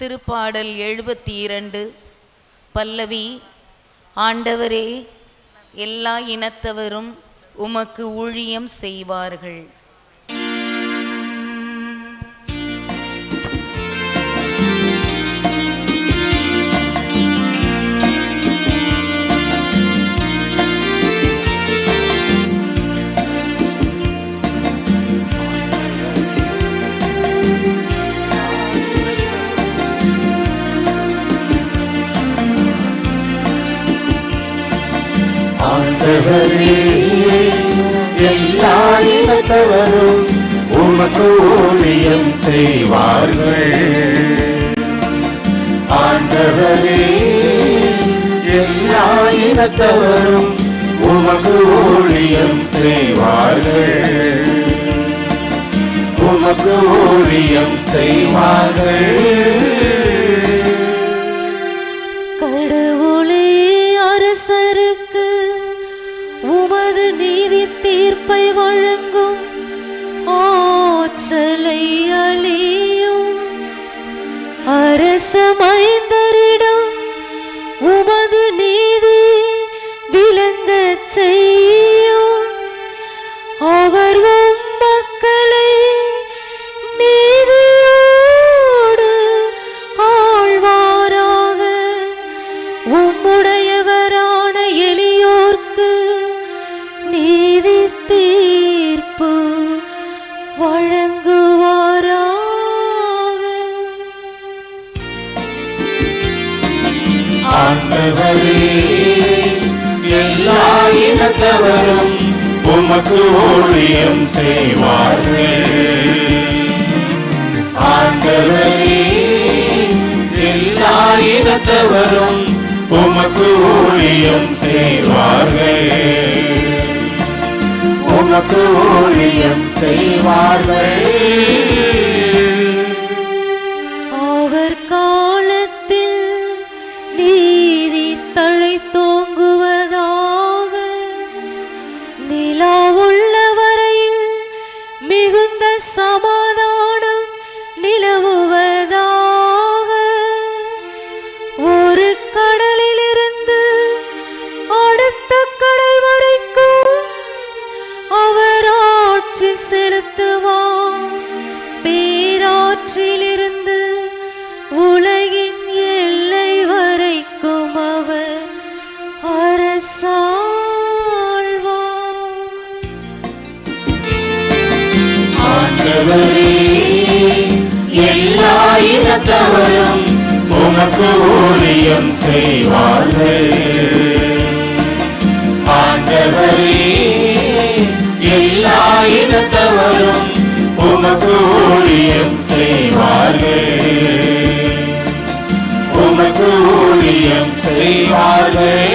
திருப்பாடல் எழுபத்தி இரண்டு பல்லவி ஆண்டவரே எல்லா இனத்தவரும் உமக்கு ஊழியம் செய்வார்கள். ஆண்டவரே எல்லா இனத்தவரும் உமக்கு ஊழியம் செய்வார்கள். ஆண்டவரே எல்லா இனத்தவரும் உமக்கு ஊழியம் செய்வார்கள். உமக்கு ஊழியம் செய்வார்கள். ஆற்றலை அழியும் அரசமை எல்லா இனத்தவரும் உமக்கு ஊழியம் செய்வார்கள். ஆண்டவரே எல்லா இனத்தவரும் உமக்கு ஊழியம் செய்வார்கள். உமக்கு ஊழியம் செய்வார்கள். அவர் கா பேராற்றிலிருந்து உலகின் எல்லை வரைக்கும் அவர் அரசாழ்வார். எல்லா இனத்தவரும் உமக்கு ஊழியம் செய்வார்கள். ஆண்டவரே எல்லா இனத்தவரும் உமக்கு ஊழியம் செய்வார்கள். உமக்கு ஊழியம் செய்வார்கள்.